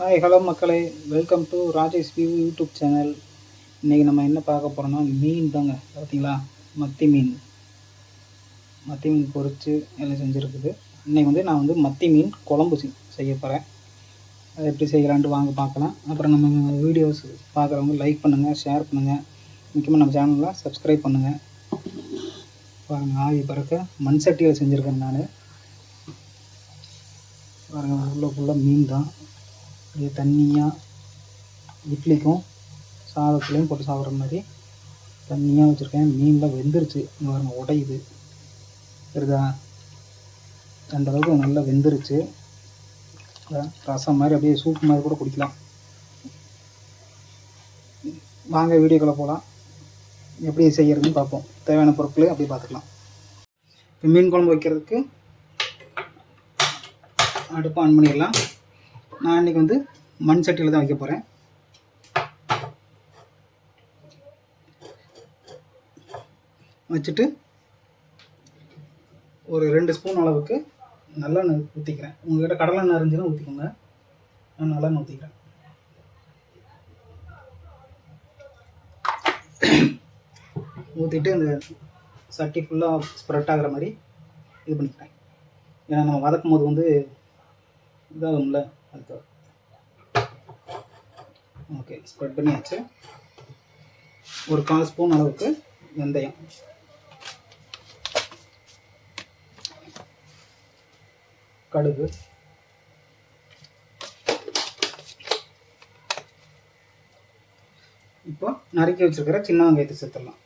Hi hello மக்களே. Welcome to Rajesh view YouTube channel இன்றைக்கி நம்ம என்ன பார்க்க போகிறோம்னா மீன் தாங்க. பார்த்தீங்களா? மத்தி மீன். மத்தி மீன் பொரிச்சு எல்லாம் செஞ்சுருக்குது. இன்றைக்கி வந்து நான் வந்து மத்தி மீன் குழம்பு செய்ய போகிறேன் அதை எப்படி செய்யலான்ட்டு வாங்க பார்க்கலாம். அப்புறம் நம்ம வீடியோஸ் பார்க்குறவங்க லைக் பண்ணுங்கள் ஷேர் பண்ணுங்கள் முக்கியமாக நம்ம சேனலில் சப்ஸ்கிரைப் பண்ணுங்கள் பாருங்க ஆவி பிறக்க மண் சட்டியில் செஞ்சுருக்கேன் நான். பாருங்கள் உள்ள ஃபுல்லாக மீன் தான். அப்படியே தண்ணியாக இட்லிக்கும் சாதத்துலேயும் போட்டு சாப்பிட்ற மாதிரி தண்ணியாக வச்சுருக்கேன். மீன்லாம் வெந்துருச்சு. இங்கே பாருங்க உடையுது. சரிதா அந்த அளவுக்கு நல்லா வெந்துருச்சு. ரசம் மாதிரி அப்படியே சூப் மாதிரி கூட குடிக்கலாம். வாங்க வீடியோக்குள்ளே போகலாம் எப்படி செய்கிறதுன்னு பார்ப்போம். தேவையான பொருட்களை அப்படியே பார்த்துக்கலாம். இப்போ மீன் குழம்பு வைக்கிறதுக்கு அடுப்பு ஆன் பண்ணிடலாம். நான் இன்றைக்கி வந்து மண் சட்டியில் தான் வைக்க போகிறேன் வச்சுட்டு ஒரு ரெண்டு ஸ்பூன் அளவுக்கு நல்லெண்ணெய் ஊற்றிக்கிறேன் உங்கள்கிட்ட கடலெண்ணெய் இருந்துச்சுன்னா ஊற்றிக்கோங்க நான் நல்லெண்ணெய் ஊற்றிக்கிறேன் ஊற்றிட்டு இந்த சட்டி ஃபுல்லாக ஸ்ப்ரெட் ஆகிற மாதிரி இது பண்ணிக்கிறேன். ஏன்னா நம்ம வதக்கும் போது வந்து இதாகும்ல. அதுதான் ஓகே ஸ்ப்ரெட் பண்ணியாச்சு. ஒரு கால் ஸ்பூன் அளவுக்கு வெந்தயம். கடுகு. இப்போ நறுக்கி வச்சிருக்கிற சின்ன வெங்காயத்தை சேர்த்துடலாம்.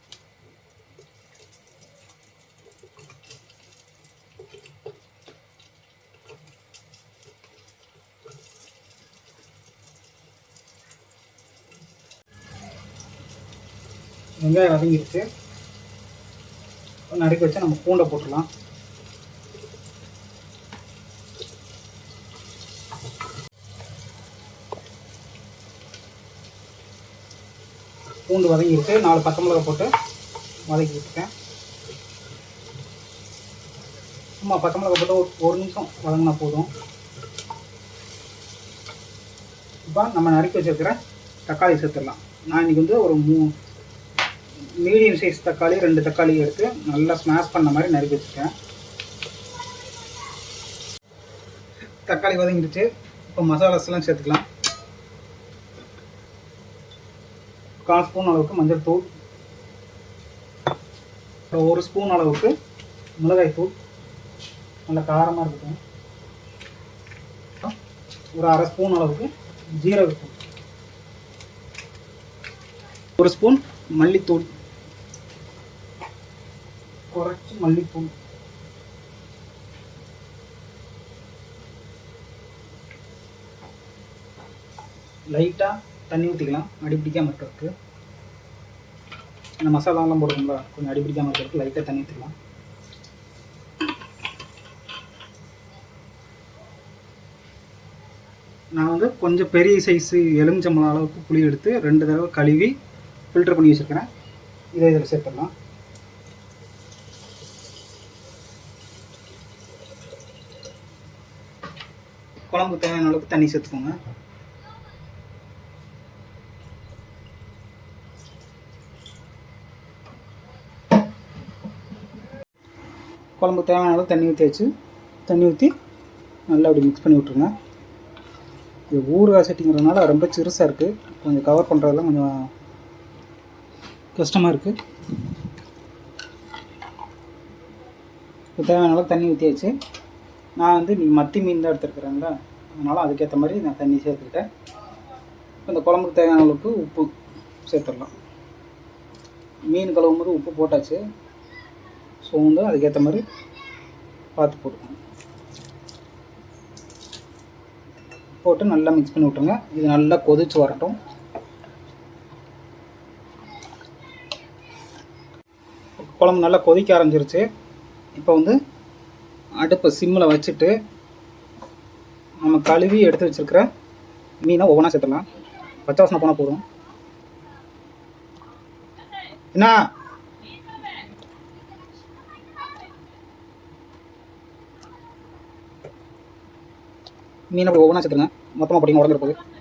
வெங்காயம் வதங்கிடுச்சு. நறுக்கி வச்சா நம்ம பூண்டை போட்டுடலாம். பூண்டு வதங்கிடுச்சு. நாலு பச்சை மிளகாய் போட்டு வதக்கி விட்டுருக்கேன் சும்மா பச்சை மிளகாய் போட்டு ஒரு- நிமிஷம் வதங்கினா போதும். இப்போ நம்ம நறுக்கி வச்சுருக்கிற தக்காளி சேர்த்துடலாம். நான் இன்னைக்கு வந்து ஒரு மூ மீடியம் சைஸ் தக்காளி ரெண்டு தக்காளி எடுத்து நல்லா ஸ்மாஷ் பண்ண மாதிரி நறுக்கி வச்சுருக்கேன் தக்காளி வதங்கிடுச்சு. இப்போ மசாலாஸ்லாம் சேர்த்துக்கலாம். கால் ஸ்பூன் அளவுக்கு மஞ்சள் தூள். அப்புறம் ஒரு ஸ்பூன் அளவுக்கு மிளகாய் தூள். நல்ல காரமாக இருக்கட்டும். ஒரு அரை ஸ்பூன் அளவுக்கு ஜீரகத்தூள். ஒரு ஸ்பூன் மல்லித்தூள். குறைச்சி மல்லித்தூள் லைட்டாக தண்ணி ஊற்றிக்கலாம் அடி பிடிக்காம இருக்கிறதுக்கு இந்த மசாலாலாம் போடுவோம்ல கொஞ்சம் அடி பிடிக்காமல் இருக்கிறதுக்கு லைட்டாக தண்ணி ஊற்றிக்கலாம் நான் வந்து கொஞ்சம் பெரிய சைஸு எலுமிச்சம்பழம் அளவுக்கு புளி எடுத்து ரெண்டு தடவை கழுவி ஃபில்டர் பண்ணி வச்சுருக்கிறேன் இதை இதில் சேர்த்துடலாம் குழம்பு தேவையான அளவுக்கு தண்ணி சேர்த்துக்கோங்க. குழம்பு தேவையான அளவு தண்ணி ஊற்றி வச்சு தண்ணி ஊற்றி நல்லா அப்படி மிக்ஸ் பண்ணி விட்ருங்க இது ஊறுகாய் சட்டிங்கிறதுனால ரொம்ப சிறுசாக இருக்குது கொஞ்சம் கவர் பண்ணுறதெல்லாம் கொஞ்சம் கஷ்டமாக இருக்குது இப்போ தேவையான அளவு தண்ணி ஊற்றியாச்சு நான் வந்து நீ மத்தி மீன் தான் எடுத்துருக்குறேங்களா அதனால் அதுக்கேற்ற மாதிரி நான் தண்ணி சேர்த்துக்கிட்டேன். இந்த குழம்புக்கு தேவையான அளவுக்கு உப்பு சேர்த்துடலாம். மீன் கழுவும் போது உப்பு போட்டாச்சு. ஸோ வந்து அதுக்கேற்ற மாதிரி பார்த்து போட்டுக்கணும். போட்டு நல்லா மிக்ஸ் பண்ணி விட்ருங்க இது நல்லா கொதித்து வரட்டும். குழம்பு நல்லா கொதிக்க ஆரம்பிச்சிருச்சு. இப்போ வந்து அடுப்பை சிம்மில் வச்சுட்டு நம்ம கழுவி எடுத்து வச்சிருக்கிற மீனை ஒவ்வொன்றா சேர்த்துடலாம். பச்சை வாசனை போனால் போதும். என்ன? மீன் அப்படி ஒவ்வொன்றா சேர்த்துருங்க. மொத்தமாக போட்டிங்க உடஞ்சிட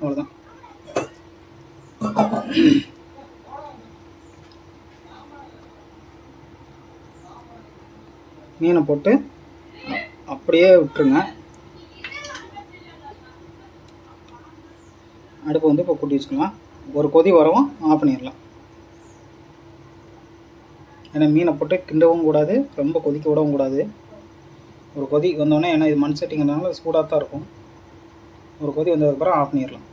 அவ்வளோதான் மீனை போட்டு அப்படியே விட்டுருங்க. அடுப்பை வந்து இப்போ கூட்டி வச்சுக்கலாம். ஒரு கொதி வரவும் ஆஃப் பண்ணிடலாம். ஏன்னா மீனை போட்டு கிண்டவும் கூடாது ரொம்ப கொதிக்க விடவும் கூடாது. ஒரு கொதி வந்தோடனே ஏன்னா இது மண் செட்டிங்கிறதுனால சூடாக தான் இருக்கும். ஒரு கொதி வந்ததுக்கப்புறம் ஆஃப் பண்ணிடலாம்.